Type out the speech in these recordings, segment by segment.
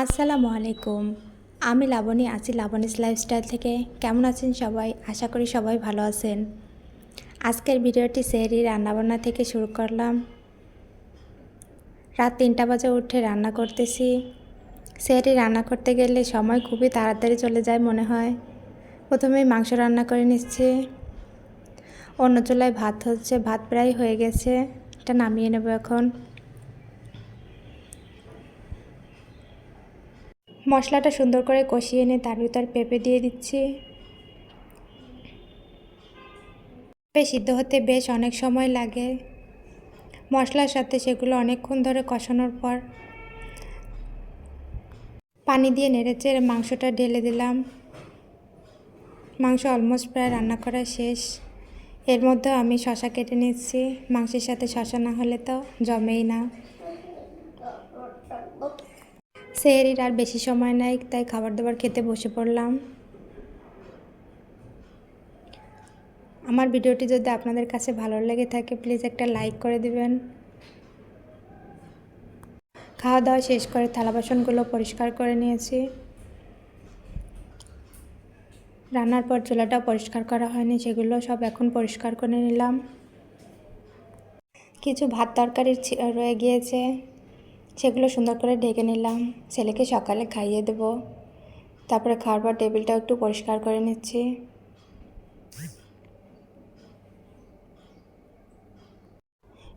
আসসালামু আলাইকুম। আমি লাবণী, আছি লাবণীস লাইফস্টাইল থেকে। কেমন আছেন সবাই? আশা করি সবাই ভালো আছেন। আজকের ভিডিওটি সেহরি রান্নাবান্না থেকে শুরু করলাম। রাত তিনটা বাজে উঠে রান্না করতেছি। সেহরি রান্না করতে গেলে সময় খুবই তাড়াতাড়ি চলে যায় মনে হয়। প্রথমেই মাংস রান্না করে নিচ্ছি। অন্য চুলায় ভাত হচ্ছে, ভাত প্রায় হয়ে গেছে। এটা নামিয়ে নেব এখন। মশলাটা সুন্দর করে কষিয়ে এনে তার ভিতর পেঁপে দিয়ে দিচ্ছি। পেঁপে সিদ্ধ হতে বেশ অনেক সময় লাগে। মশলার সাথে সেগুলো অনেকক্ষণ ধরে কষানোর পর পানি দিয়ে নেড়েচেড়ে মাংসটা ঢেলে দিলাম। মাংস অলমোস্ট প্রায় রান্না করা শেষ। এর মধ্যে আমি শশা কেটে নিচ্ছি। মাংসের সাথে শশা না হলে তো জমেই না। সেহেরির আর বেশি সময় নাই, তাই খাবার দাবার খেতে বসে পড়লাম। আমার ভিডিওটি যদি আপনাদের কাছে ভালো লেগে থাকে, প্লিজ একটা লাইক করে দিবেন। খাওয়া দাওয়া শেষ করে থালা বাসনগুলো পরিষ্কার করে নিয়েছি। রান্নার পর চুলাটাও পরিষ্কার করা হয়নি, সেগুলো সব এখন পরিষ্কার করে নিলাম। কিছু ভাত তরকারি রয়ে গিয়েছে। সেগুলো সুন্দর করে ঢেকে নিলাম। ছেলেকে সকালে খাইয়ে দেব। তারপরে খাওয়ার পর টেবিলটাও একটু পরিষ্কার করে নিচ্ছি।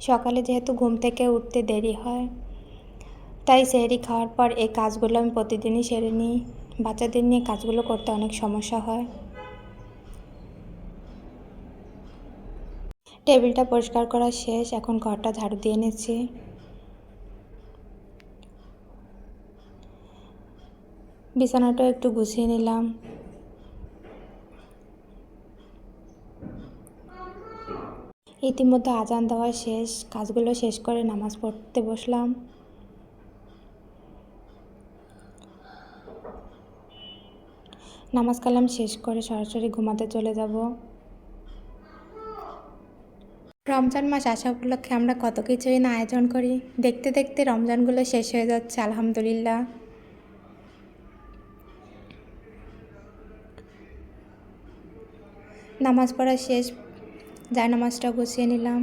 সকালে যেহেতু ঘুম থেকে উঠতে দেরি হয়, তাই সেহরি খাওয়ার পর এই কাজগুলো আমি প্রতিদিনই সেরে নিই। বাচ্চাদের নিয়ে কাজগুলো করতে অনেক সমস্যা হয়। টেবিলটা পরিষ্কার করা শেষ, এখন ঘরটা ঝাড়ু দিয়ে নিচ্ছি। বিছানাটাও একটু গুছিয়ে নিলাম। ইতিমধ্যে আজান দেওয়া শেষ, কাজগুলো শেষ করে নামাজ পড়তে বসলাম। নামাজ কালাম শেষ করে সরাসরি ঘুমাতে চলে যাব। রমজান মাস আসা উপলক্ষে আমরা কত কিছুই না আয়োজন করি। দেখতে দেখতে রমজানগুলো শেষ হয়ে যাচ্ছে, আলহামদুলিল্লাহ। নামাজ পড়া শেষ যায় নামাজটা গুছিয়ে নিলাম।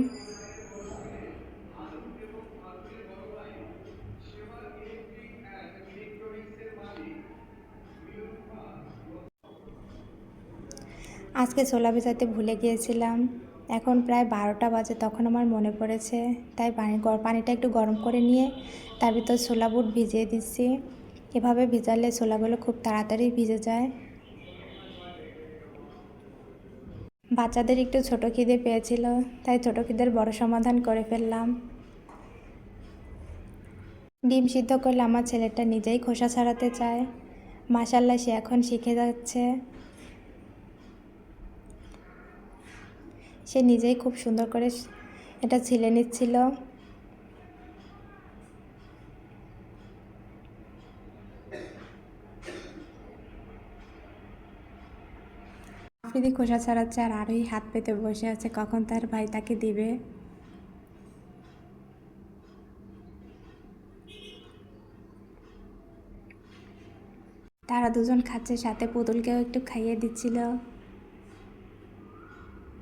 আজকে ছোলা ভেজাতে ভুলে গিয়েছিলাম। এখন প্রায় বারোটা বাজে, তখন আমার মনে পড়েছে। তাই পানি পানিটা একটু গরম করে নিয়ে তার ভিতর ছোলা বুট ভিজিয়ে দিচ্ছি। এভাবে ভিজালে ছোলাগুলো খুব তাড়াতাড়ি ভিজে যায়। বাচ্চাদের একটু ছোটো খিদে পেয়েছিল, তাই ছোটো খিদের বড় সমাধান করে ফেললাম। ডিম সিদ্ধ করলে আমার ছেলেটা নিজেই খোসা ছাড়াতে চায়। মাসাল্লা সে এখন শিখে যাচ্ছে। সে নিজেই খুব সুন্দর করে এটা ছিলে নিচ্ছিল। আফ্রিদি খোসা ছাড়াচ্ছে আর আরোই হাত পেতে বসে আছে। কখন তার ভাই তাকে দিবে? তারা দুজন খাচ্ছে, সাথে পুতুলকেও একটু খাইয়ে দিচ্ছিল।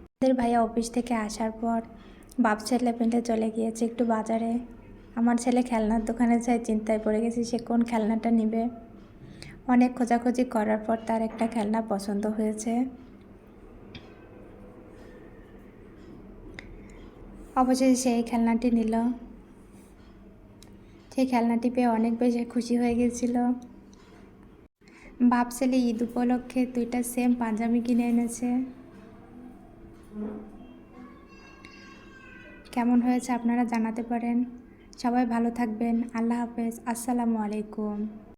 আমাদের ভাইয়া অফিস থেকে আসার পর বাপ ছেলে পেন্টে চলে গিয়েছে একটু বাজারে। আমার ছেলে খেলনার দোকানে যাই চিন্তায় পড়ে গেছে সে কোন খেলনাটা নিবে। অনেক খোঁজাখুঁজি করার পর তার একটা খেলনা পছন্দ হয়েছে। অবশেষে সেই খেলনাটি নিল। সেই খেলনাটি পেয়ে অনেক বেশি খুশি হয়ে গেছিল। বাপ ছেলে ঈদ উপলক্ষে দুইটা সেম পাঞ্জাবি কিনে এনেছে। কেমন হয়েছে আপনারা জানাতে পারেন। সবাই ভালো থাকবেন। আল্লাহ হাফেজ। আসসালামু আলাইকুম।